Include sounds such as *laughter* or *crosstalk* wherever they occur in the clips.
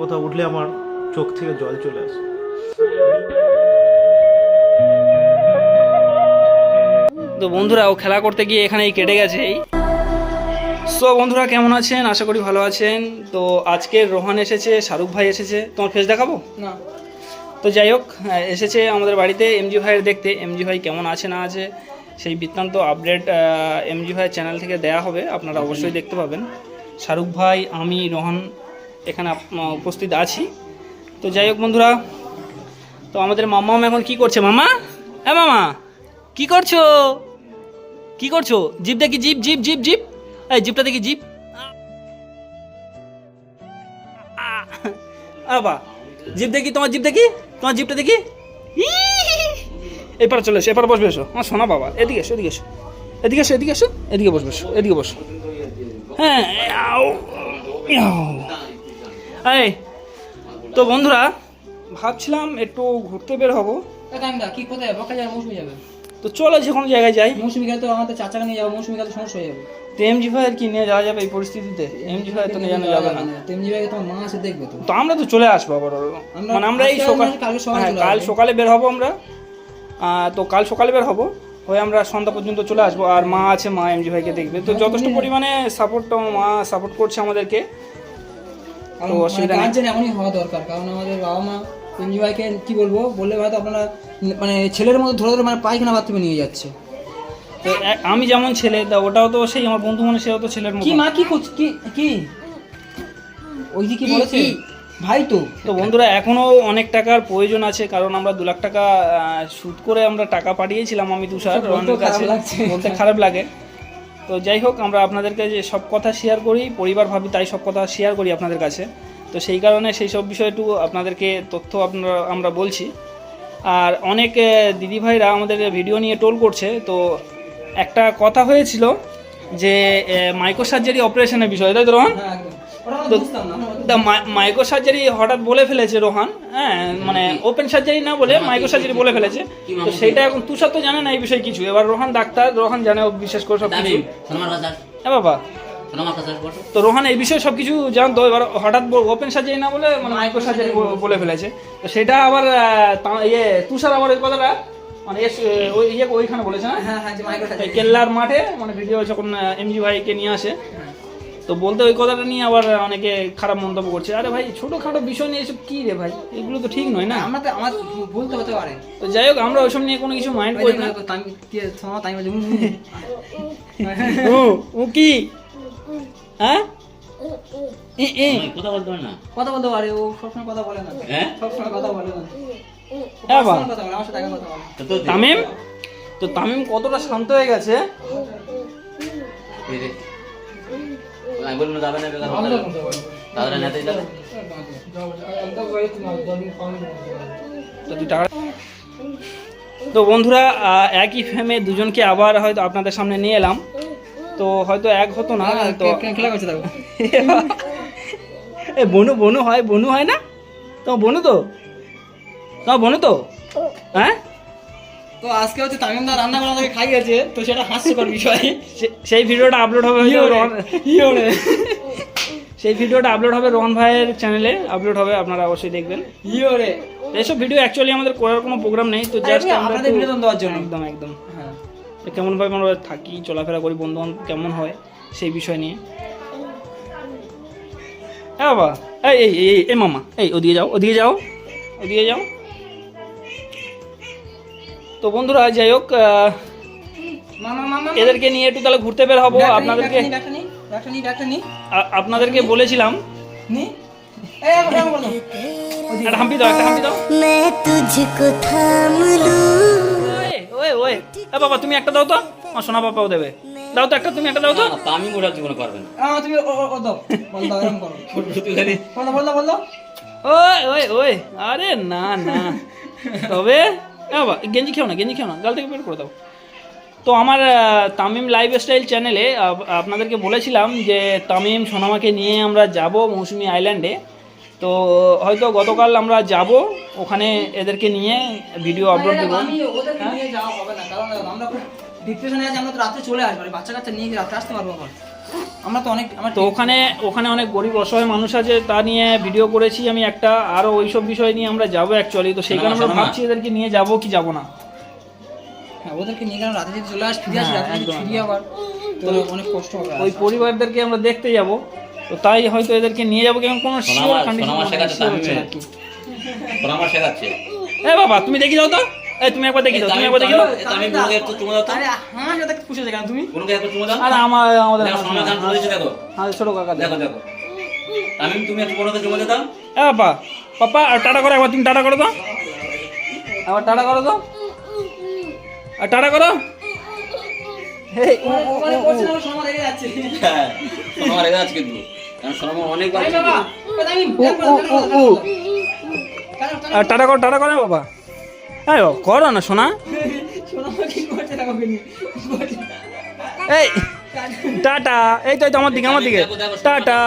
কথা উঠলে আমার চোখ থেকে জল চলে আসে। তো বন্ধুরা ও খেলা করতে গিয়ে এখানেই কেটে গেছে। সো বন্ধুরা কেমন আছেন? আশা করি ভালো আছেন। তো আজকে রোহান এসেছে শাহরুখ ভাই এসেছে। তোমার ফেস দেখাবো? না। তো যাই হোক এসেছে আমাদের বাড়িতে এমজি ভাইয়ের দেখতে। এমজি ভাই কেমন আছে না আছে? সেই বৃত্তান্ত আপডেট এমজি ভাইয়ের চ্যানেল থেকে দেয়া হবে আপনারা অবশ্যই দেখতে পাবেন। শাহরুখ ভাই আমি রোহন এখানে উপস্থিত আছি। তো যাই হোক বন্ধুরা তো আমাদের মাম্মাম এখন কি করছে? মামা হ্যাঁ মামা কি করছ? কি করছ? জিপ দেখি জিপ জিপ জিপ জিপ এই জিপটা দেখি জিপ আবা জিপ দেখি তোমার জিপ দেখি? তোমার জিপটা দেখি? এপারে চলে এসো এপারে বসবে এসো। আমার সোনা বাবা এদিকে এসো এদিকে এসো। এদিকে এসো এদিকে এসো এদিকে বসবে এসো এদিকে বসো। হ্যাঁ এই তো বন্ধুরা ভাবছিলাম একটু ঘুরতে বের হব। কি কোথায়? বকা যাবে মৌসুমি যাবে। তো চলো যে কোনো জায়গায় যাই। মৌসুমি গেলে তো আমাদের চাচাকে নিয়ে যাব মৌসুমি গেলে সমস্যা হয়ে যাবে। তো এমজি ভাইয়ের কি নিয়ে যাওয়া যাবে এই পরিস্থিতিতে? এমজি ভাইয়ের তো নিয়ে যাওয়া যাবে না। তেমনি ভাই তোমার মা এসে দেখবে তো। তো আমরা তো চলে আসব আবার মানে আমরা এই সকাল হ্যাঁ, কাল সকালে বের হব আমরা। তো কাল সকালে বের হব। হয়ে আমরা সন্ধ্যা পর্যন্ত চলে আসব। আর মা আছে মা এমজি ভাইকে দেখবে। তো যথেষ্ট পরিমাণে সাপোর্ট মা সাপোর্ট করছে আমাদেরকে। তো অসুবিধা নেই। গার্জেন এখনই হওয়া দরকার। কারণ আমাদের বাবা মা ভাইকে কি বলব? বললে হয়তো আপনারা মানে ছেলের মতো ধরে ধরে মানে পায়খানা বাথরুমে নিয়ে যাচ্ছে। তো আমি যেমন ছেলে তা ওটাও তো সেই আমার বন্ধু মনে সেও তো ছেলের মতো। কি মা কি করছে কি কি? ওই যে কি বলেছে? ভাই তো তো বন্ধুরা এখনও অনেক টাকার প্রয়োজন আছে কারণ আমরা দু লাখ টাকা সুদ করে আমরা টাকা পাঠিয়েছিলাম আমি তুষার কাছে। বলতে খারাপ লাগে। তো যাই হোক আমরা আপনাদেরকে যে সব কথা শেয়ার করি পরিবার ভাবি তাই সব কথা শেয়ার করি আপনাদের কাছে। তো সেই কারণে সেই সব বিষয়ে একটু আপনাদেরকে তথ্য আপনারা আমরা বলছি। আর অনেক দিদিভাইরা আমাদের ভিডিও নিয়ে টোল করছে। তো একটা কথা হয়েছিল যে মাইক্রো সার্জারি অপারেশনের বিষয় তাই তো রোহন? হ্যাঁ তো মাইক্রো সার্জারি হঠাৎ বলে ফেলেছে রোহান হ্যাঁ মানে ওপেন সার্জারি না বলে মাইক্রো সার্জারি বলে ফেলেছে। তো সেইটা এখন তুষার তো জানে না এই বিষয়ে কিছু। এবার রোহান ডাক্তার রোহান জানে বিশেষ করে সব কিছু হ্যাঁ বাবা। তো রোহান এই বিষয়ে সব কিছু জানতো এবার হঠাৎ ওপেন সার্জারি না বলে মানে মাইক্রো সার্জারি বলে ফেলেছে। তো সেটা আবার ইয়ে তুষার আবার ওই কথাটা মানে ওই ইয়ে ওইখানে বলেছে না? হ্যাঁ হ্যাঁ এই কেল্লার মাঠে মানে ভিডিও যখন এমজি ভাইকে নিয়ে আসে। তো বলতে ওই কথাটা নিয়ে আবার অনেকে খারাপ মন্তব্য করছে। আরে ভাই ছোটখাটো বিষয় নিয়ে এসব কী রে ভাই? এগুলো তো ঠিক নয় না? আমরা তো আমার বলতে হতে পারে। তো যাই হোক আমরা ওইসব নিয়ে কোনো কিছু মাইন্ড করি না। ও ও কি? হ্যাঁ? এ, কথা বলতে পারে ও সবসময় কথা বলে না। সবসময় কথা বলে না। হ্যাঁ কথা বলে বলে। তামিম? তো তামিম কতটা শান্ত হয়ে গেছে? তো দুই টাকা তো বন্ধুরা একই ফ্রেমে দুজনকে আবার হয়তো আপনাদের সামনে নিয়ে এলাম। তো হয়তো এক হতো না তো খেলা করছে দেখো এ বনু বনু হয় বনু হয় না? তো বনু তো? তোমার বনু তো? হ্যাঁ? তো আজকে হচ্ছে তামিম দা রান্না করে আমাকে খাইয়েছে তো সেটা হাস্যকর *laughs* বিষয়। সেই ভিডিওটা আপলোড হবে সেই ভিডিওটা আপলোড হবে রোহন ভাইয়ের চ্যানেলে আপলোড হবে আপনারা অবশ্যই দেখবেন। ইয়ে রে তো ভিডিও অ্যাকচুয়ালি আমাদের করার কোনো প্রোগ্রাম নেই তো জাস্ট আপনাদের বিনোদন দেওয়ার জন্য। একদম একদম। হ্যাঁ। কেমনভাবে আমরা থাকি চলাফেরা করি বন্ধু বান্ধব কেমন হয় সেই বিষয় নিয়ে। হ্যাঁ বাবা এই এই এই মামা এই ওদিকে যাও ওদিকে যাও ওদিকে যাও। তো বন্ধুরা যাই হোক এদেরকে নিয়ে একটু তাহলে ঘুরতে বের হব। আপনাদেরকে আপনাদেরকে বলেছিলাম। বাবা তুমি একটা দাও তো। আমার সোনা বাবাও দেবে। দাও তো একটা তুমি একটা দাও তো। আমি গোটা জীবনে পারবেন তুমি ও ওই ওই। আরে না না। তবে বাবা গেঞ্জি খেও না গেঞ্জি খেও না গাল থেকে বের করে দাও। তো আমার তামিম লাইফস্টাইল চ্যানেলে আপনাদেরকে বলেছিলাম যে তামিম সোনামাকে নিয়ে আমরা যাব মৌসুমি আইল্যান্ডে তো হয়তো গতকাল আমরা যাব ওখানে এদেরকে নিয়ে ভিডিও আপলোড দেবো। আমরা খুব ডিপ্রেশনে আছে আমরা তো রাত্রে চলে আসব বাচ্চা কাচ্চা নিয়ে কি রাত্রে আসতে পারব আবার আমরা তো অনেক আমার তো ওখানে ওখানে অনেক গরিব অসহায় মানুষ আছে তা নিয়ে ভিডিও করেছি আমি একটা আরও ওইসব বিষয় নিয়ে আমরা যাব অ্যাকচুয়ালি তো সেই কারণে আমরা ভাবছি এদেরকে নিয়ে যাব কি যাব না। হ্যাঁ ওদেরকে নিয়ে গেলাম রাতে যদি চলে আস ফিরে আসি রাতে যদি একদম, আবার তো অনেক কষ্ট হবে ওই পরিবারদেরকে আমরা দেখতে যাব তো তাই হয়তো এদেরকে নিয়ে যাব কেমন কোনো শিওর কন্ডিশন পরামর্শ শেখাচ্ছে। এ বাবা তুমি দেখি যাও তো। এই তুমি একবার দেখি দাও তুমি একবার দেখি দাও তামিম একটু চুমো দাও আরে হ্যাঁ কেন? তুমি? একটু চুমো দাও। আরে আমার আমাদের বলেছে দেখো। হ্যাঁ ছোট কাকা দেখো। দেখো তামিম তুমি একটু কোনোকে চুমো দাও। এ বাবা পাপা আর টাটা করো একবার তুমি টাটা করো তো। আবার টাটা করো তো। আর টাটা করো। এই যাচ্ছে হ্যাঁ রেগে কিন্তু। কারণ বাবা টাটা করো টাটা করো বাবা। এই করো না শোনা শোনো কি করছে না কখন এই টাটা এই তো আমার দিকে আমার দিকে। টাটা।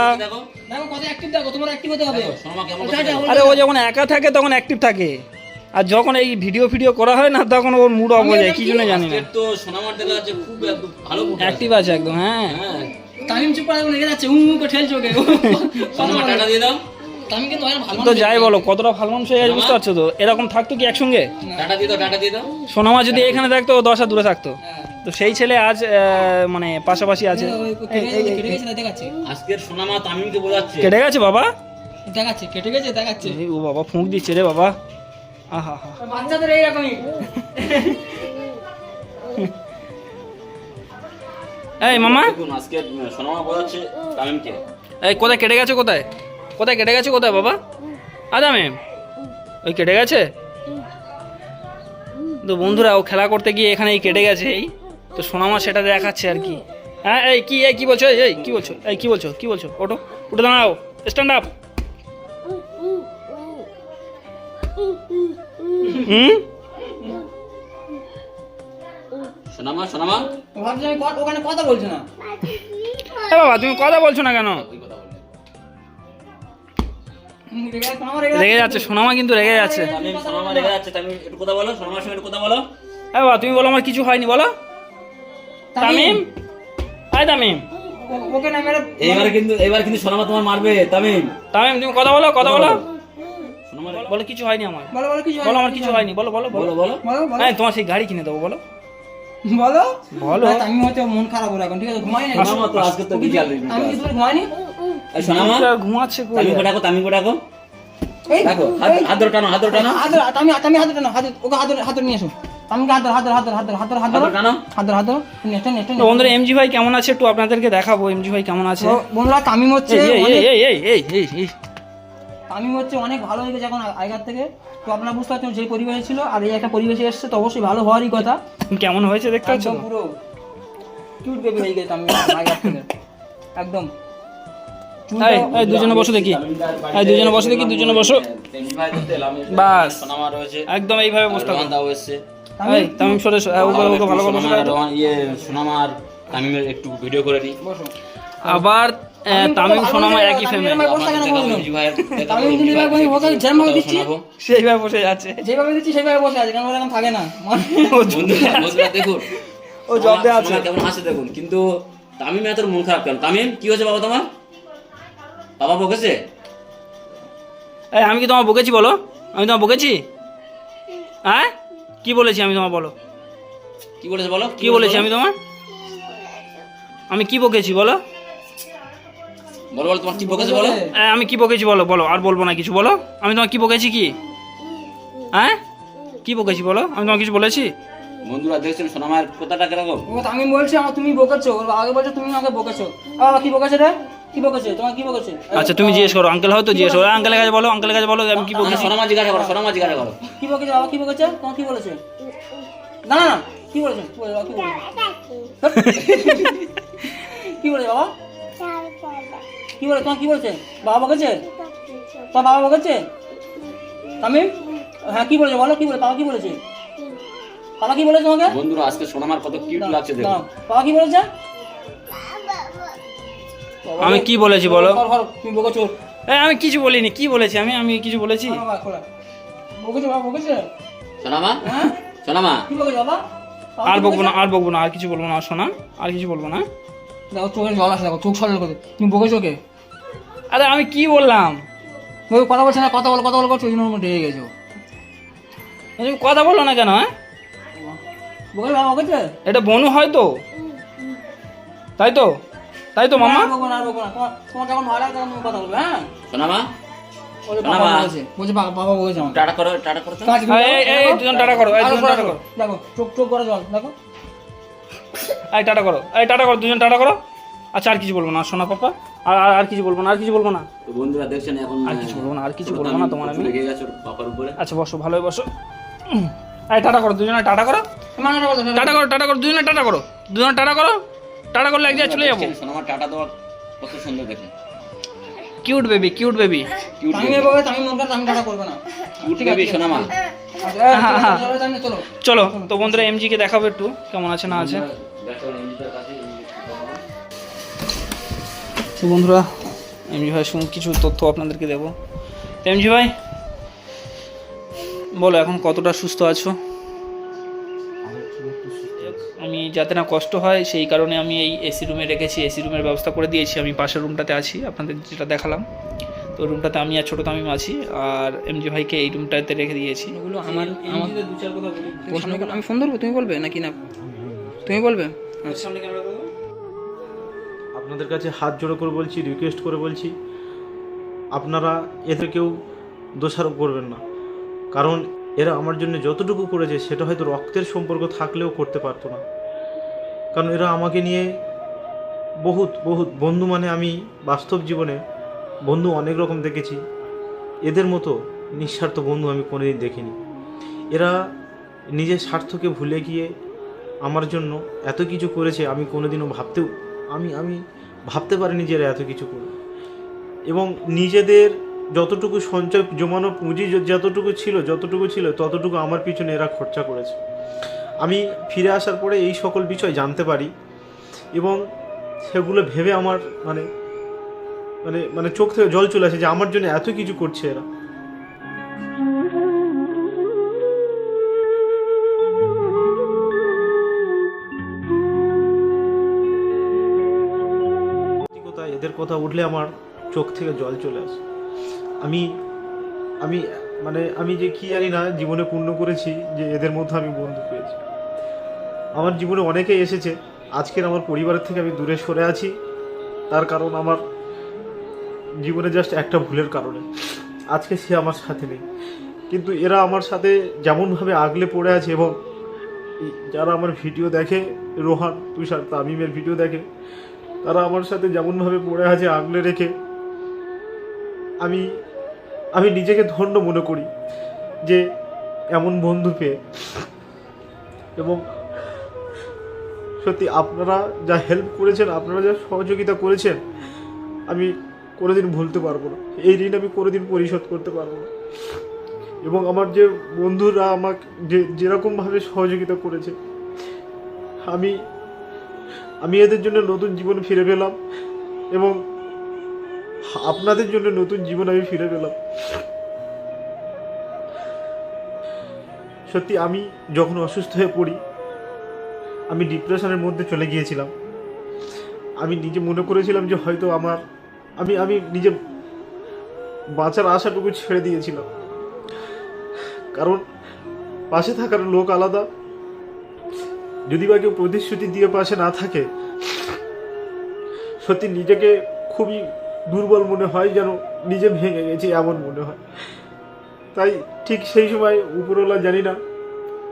আরে ও যখন একা থাকে তখন অ্যাক্টিভ থাকে। আর যখন এই ভিডিও ফিডিও করা হয় না তখন ওর মুড অফ হয়ে যায় কি জন্য জানি না। তো সোনামার দেখা যাচ্ছে খুব ভালো অ্যাক্টিভ আছে। একদম হ্যাঁ। হ্যাঁ। তামিম চুপ করে লেগে যাচ্ছে উ উ করে ঠেলছে ওকে। সোনামা টাটা দিয়ে দাও। কিন্তু তো যাই বলো কতটা ভালো মানুষ হয়ে গেছে বুঝতে পারছ তো? এরকম থাকতো কি একসঙ্গে? টাটা দিয়ে দাও টাটা দিয়ে দাও। সোনামা যদি এখানে থাকতো দশ হাত দূরে থাকতো। হ্যাঁ। তো সেই ছেলে আজ মানে পাশাপাশি আছে। কেটে গেছে আজকের সোনামা তামিমকে বোঝাচ্ছে। কেটে গেছে বাবা? দেখাচ্ছে কেটে গেছে দেখাচ্ছে। ও বাবা ফুঁক দিচ্ছে রে বাবা। আহা হা। বাচ্চাদের এইরকমই। এই মামা? আজকে সোনামা বোঝাচ্ছে তামিমকে। এই কোথায় কেটে গেছে কোথায়? কোথায় কেটে গেছে কোথায় বাবা? আদা ম্যাম ওই কেটে গেছে? তো বন্ধুরা ও খেলা করতে গিয়ে এখানে এই কেটে গেছে এই। তো সোনামা সেটা দেখাচ্ছে আর কি। হ্যাঁ এই কি এই কি বলছো? এই কি বলছো? এই কি বলছো? কি বলছো? ওটো উঠে দাঁড়াও। স্ট্যান্ড আপ হুম? সোনামা সোনামা? ওখানে কথা বলছে না। এ বাবা তুমি কথা বলছো না কেন? রেগে যাচ্ছে, সোনামা কিন্তু রেগে যাচ্ছে। তামিম সোনামা রেগে যাচ্ছে তামিম একটু কথা বলো সোনামার সঙ্গে একটু কথা বলো। এ বাবা তুমি বলো আমার কিছু হয়নি বলো। তামিম? আয় তামিম। ওকে না মেরে এইবার কিন্তু এবার কিন্তু সোনামা তোমার মারবে তামিম। তামিম তুমি কথা বলো কথা বলো। বলো কিছু হয়নি আমার। বলো বলো কিছু বলো আমার কিছু হয়নি বলো বলো বলো। বলো হ্যাঁ তোমার সেই গাড়ি কিনে দেবো বলো। বলো। বলো। না, তামিম মন খারাপ ওর এখন ঠিক আছে? ঘুমাই না আজকে তো আমি ঘুমাইনি এই সোনামা আর ঘুমাচ্ছে ডাকো তামিমকে ডাকো এই ডাকো হাত হাত ধরে টানো হাত ধরে টানো হাত ধরো, তামি তামি হাত ধরে নাও, হাত ওকে হাত ধরে- হাত ধরে নিয়ে এসো তামিমকে হাত ধরো হাত ধরো হাত ধরো হাত ধরো হাত ধরো হাত হাত ধরো ধরে টানো হাত ধরো হাত ধরো নেক্সট নেক্সট তো বন্ধুরা এমজি ভাই কেমন আছে একটু আপনাদেরকে দেখাবো এমজি ভাই কেমন আছে বন্ধুরা তামিম হচ্ছে এই, এই, এই, এই, এই, এই, এই। তামিম হচ্ছে অনেক ভালো হয়ে গেছে এখন আগের থেকে তো আপনারা বুঝতে পারছেন যে পরিবেশে ছিল আর এই একটা পরিবেশে এসছে তো অবশ্যই ভালো হওয়ারই কথা কেমন হয়েছে দেখতে পাচ্ছ পুরো কিউট বেবি হয়ে গেছে তামিম আগের থেকে একদম এই, এই দুজনে বসো দেখি। এই দুজনে বসো দেখি দুজনে বসো। বাস। একদম এইভাবে বসতে হবে। তামিম সরে ওকে ওকে ভালো করে ইয়ে সোনামার তামিমের একটু ভিডিও করে বসো আবার তামিম সোনামা একই ফ্রেমে। সেইভাবে বসে যাচ্ছে। যেভাবে দিচ্ছি সেভাবে বসে আছে কারণ ওরা থাকে না? দেখুন। ও জব দেওয়া আছে। কেমন হাসে দেখুন কিন্তু তামিম এত মন খারাপ কেন? তামিম কি হয়েছে বাবা তোমার? বাবা বকেছে? এই আমি কি তোমার বকেছি বলো? আমি তোমার বকেছি? হ্যাঁ? কি বলেছি আমি তোমার বলো? কি বলেছে বলো? কি বলেছি আমি তোমার আমি কি বকেছি বলো? বলো বলো তোমার কি বকেছে বলো? আমি কি বকেছি বলো? বলো আর বলব না কিছু বলো? আমি তোমার কি বকেছি কি? হ্যাঁ? কি বকেছি বলো? আমি তোমার কিছু বলেছি? বন্ধুরা দেখছেন সোনামার কথাটা কীরকম? আমি বলছি আমার তুমি বকেছো। আগে বলছে তুমি আমাকে বকেছো। কি বকেছে রে? কি বকেছে? তোমার কি বকেছে? আচ্ছা তুমি জিজ্ঞেস করো আঙ্কেল হয়তো জিজ্ঞেস করো। আঙ্কেলের কাছে বলো আঙ্কেলের কাছে বলো আমি কি বকেছি? সোনামা জিজ্ঞাসা করো সোনামা জিজ্ঞাসা করো কি বকেছে বাবা কি বকেছে? তোমার কি বলেছে? না না কি বলেছে? কি বলেছে বাবা, কি বলেছে? কি বলেছে বাবা? কি বলে তোমার কি বলেছে? বাবা বকেছে? তোমার বাবা বকেছে? তামিম? হ্যাঁ কি বলেছে বলো কি বলে বাবা কি বলেছে? বাবা কি বলেছে তোমাকে? বন্ধুরা আজকে সোনামার কত কিউট লাগছে দাঁড়াও, বাবা কি বলেছে? আমি কি বলেছি বলো? আমি কিছু বলিনি কি বলেছি আমি? আমি কিছু বলেছি? সোনামা হ্যাঁ? সোনামা কি বকেছে বাবা? আর বকবো না আর বকবো না আর কিছু বলব না শোনা আর কিছু বলব না। দেখো চোখের জল আসে দেখো চোখ সরল করে তুমি বকেছো কে? আরে আমি কি বললাম? কথা বলছে না কথা বলো কথা বলো করছ ওই জন্য রেগে গেছো। তুমি কথা বলো না কেন হ্যাঁ? এটা বনু হয় তো? তাই তো? তাই তো মামা আর বকবো না আর বকবো না। তোমার তোমার যখন ভালো লাগে তখন তুমি কথা বলবে হ্যাঁ? শোনা মা। টাটা করো টাটা করো টাটা। দেখো চোখ চোখ করে জল দেখো। এই টাটা করো এই টাটা করো দুজন টাটা করো। আচ্ছা আর কিছু বলব না শোনা পাপা। আর আর- আর কিছু বলব না আর কিছু বলব না। তো বন্ধুরা দেখছেন এখন আর কিছু বলব না আর কিছু বলব না তোমার আমি। রেগে গেছে ওর পাপার উপরে। আচ্ছা বসো ভালোই বসো। টাটা করো দুজনে টাটা করো। টাটা করো টাটা করো দুজনে টাটা করো। দুজনে টাটা করো। টাটা করলে এক জায়গায় চলে যাব। সোনামার টাটা দেওয়া কত সুন্দর দেখে cute baby cute baby cute আমি বকে আমি মন করে আমি টাকা করবে না। কিউট বেবি আচ্ছা, চলো, তো বন্ধুরা এমজি কে দেখাবো একটু কেমন আছে না আছে। দেখো এমজিটার কাছে তো বন্ধুরা এমজি ভাই শুন কিছু তথ্য আপনাদেরকে দেবো। এমজি ভাই বলো এখন কতটা সুস্থ আছো? আমি যাতে না কষ্ট হয় সেই কারণে আমি এই এসি রুমে রেখেছি। এসি রুমের ব্যবস্থা করে দিয়েছি। আমি পাশের রুমটাতে আছি। আপনাদের যেটা দেখালাম। তো রুমটাতে আমি আর ছোটো তামিম আছি। আর এমজি ভাইকে এই রুমটাতে রেখে দিয়েছি। এগুলো আমার আমার দু চার কথা প্রশ্ন আমি ফোন ধরবো? তুমি বলবে নাকি না? তুমি বলবে? আপনাদের কাছে হাত জোড়ো করে বলছি রিকোয়েস্ট করে বলছি। আপনারা এদের কেউ দোষারোপ করবেন না। কারণ এরা আমার জন্য যতটুকু করেছে, সেটা হয়তো রক্তের সম্পর্ক থাকলেও করতে পারতো না। কারণ এরা আমাকে নিয়ে বহুত বহুত বন্ধু মানে আমি বাস্তব জীবনে বন্ধু অনেক রকম দেখেছি। এদের মতো নিঃস্বার্থ বন্ধু আমি কোনোদিন দেখিনি। এরা নিজের স্বার্থকে ভুলে গিয়ে আমার জন্য এত কিছু করেছে, আমি কোনোদিনও ভাবতেও, আমি আমি ভাবতে পারিনি যে এরা এত কিছু করবে। এবং নিজেদের যতটুকু সঞ্চয় জমানো পুঁজি যতটুকু ছিল যতটুকু ছিল, ততটুকু আমার পিছনে এরা খরচা করেছে। আমি ফিরে আসার পরে এই সকল বিষয় জানতে পারি এবং সেগুলো ভেবে আমার মানে মানে মানে চোখ থেকে জল চলে আসে যে আমার জন্য এত কিছু করছে এরা। এদের কথা উঠলে আমার চোখ থেকে জল চলে আসে। আমি আমি মানে আমি যে কি জানি না, জীবনে পূর্ণ করেছি যে এদের মধ্যে আমি বন্ধু পেয়েছি। আমার জীবনে অনেকেই এসেছে, আজকের আমার পরিবারের থেকে আমি দূরে সরে আছি। তার কারণ আমার জীবনে জাস্ট একটা ভুলের কারণে। আজকে সে আমার সাথে নেই। কিন্তু এরা আমার সাথে যেমনভাবে আগলে পড়ে আছে এবং যারা আমার ভিডিও দেখে, রোহান তুষার তামিমের ভিডিও দেখে, তারা আমার সাথে যেমনভাবে পড়ে আছে, আগলে রেখে, আমি আমি নিজেকে ধন্য মনে করি যে এমন বন্ধু পেয়ে। এবং সত্যি আপনারা যা হেল্প করেছেন, আপনারা যা সহযোগিতা করেছেন, আমি কোনোদিন ভুলতে পারব না। এই ঋণ আমি কোনোদিন পরিশোধ করতে পারব না। এবং আমার যে বন্ধুরা আমাকে যে যেরকমভাবে সহযোগিতা করেছে, আমি আমি এদের জন্য নতুন জীবন ফিরে পেলাম। এবং আপনাদের জন্য নতুন জীবন আমি ফিরে পেলাম। সত্যি, আমি যখন অসুস্থ হয়ে পড়ি, আমি ডিপ্রেশনের মধ্যে চলে গিয়েছিলাম। আমি নিজে মনে করেছিলাম যে হয়তো আমার, আমি আমি নিজে বাঁচার আশাটুকু ছেড়ে দিয়েছিলাম। কারণ, পাশে থাকার লোক আলাদা। যদি বা কেউ প্রতিশ্রুতি দিয়ে পাশে না থাকে, সত্যি নিজেকে খুবই দুর্বল মনে হয় যেন নিজে ভেঙে গেছি, এমন মনে হয়। তাই ঠিক সেই সময় উপরওয়ালা জানি না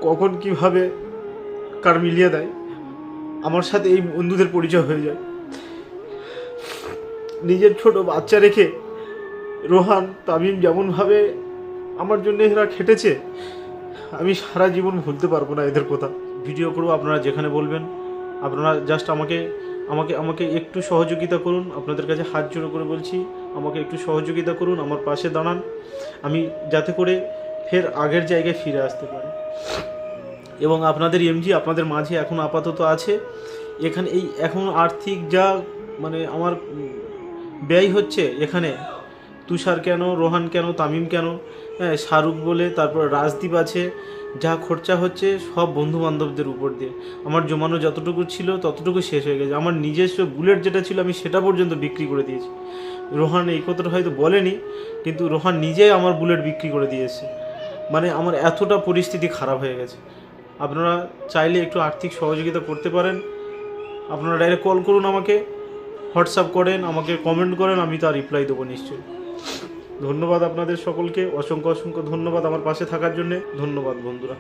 কখন কীভাবে কার মিলিয়ে দেয়। আমার সাথে এই বন্ধুদের পরিচয় হয়ে যায়। নিজের ছোট বাচ্চা রেখে রোহান, তামিম যেমনভাবে আমার জন্য এরা খেটেছে, আমি সারা জীবন ভুলতে পারব না এদের কথা। ভিডিও করব আপনারা যেখানে বলবেন। আপনারা জাস্ট আমাকে আমাকে আমাকে একটু সহযোগিতা করুন, আপনাদের কাছে হাত জোড়ো করে বলছি, আমাকে একটু সহযোগিতা করুন, আমার পাশে দাঁড়ান। আমি যাতে করে ফের আগের জায়গায় ফিরে আসতে পারি। এবং আপনাদের এমজি আপনাদের মাঝে এখন আপাতত আছে। এখানে এই, এখন আর্থিক যা মানে আমার ব্যয় হচ্ছে এখানে, তুষার কেন, রোহান কেন, তামিম কেন হ্যাঁ শাহরুখ বলে, তারপর রাজদীপ আছে যা খরচা হচ্ছে সব বন্ধু বান্ধবদের উপর দিয়ে। আমার জমানো যতটুকু ছিল ততটুকু শেষ হয়ে গেছে। আমার নিজস্ব বুলেট যেটা ছিল আমি সেটা পর্যন্ত বিক্রি করে দিয়েছি। রোহান এই কথাটা হয়তো বলেনি, কিন্তু রোহান নিজেই আমার বুলেট বিক্রি করে দিয়েছে। মানে আমার এতটা পরিস্থিতি খারাপ হয়ে গেছে। আপনারা চাইলে একটু আর্থিক সহযোগিতা করতে পারেন। আপনারা ডাইরেক্ট কল করুন আমাকে, হোয়াটসঅ্যাপ করেন, আমাকে কমেন্ট করেন, আমি তার রিপ্লাই দেবো নিশ্চয়ই। ধন্যবাদ আপনাদের সকলকে। অসংখ্য অসংখ্য ধন্যবাদ আমার পাশে থাকার জন্যে। ধন্যবাদ বন্ধুরা।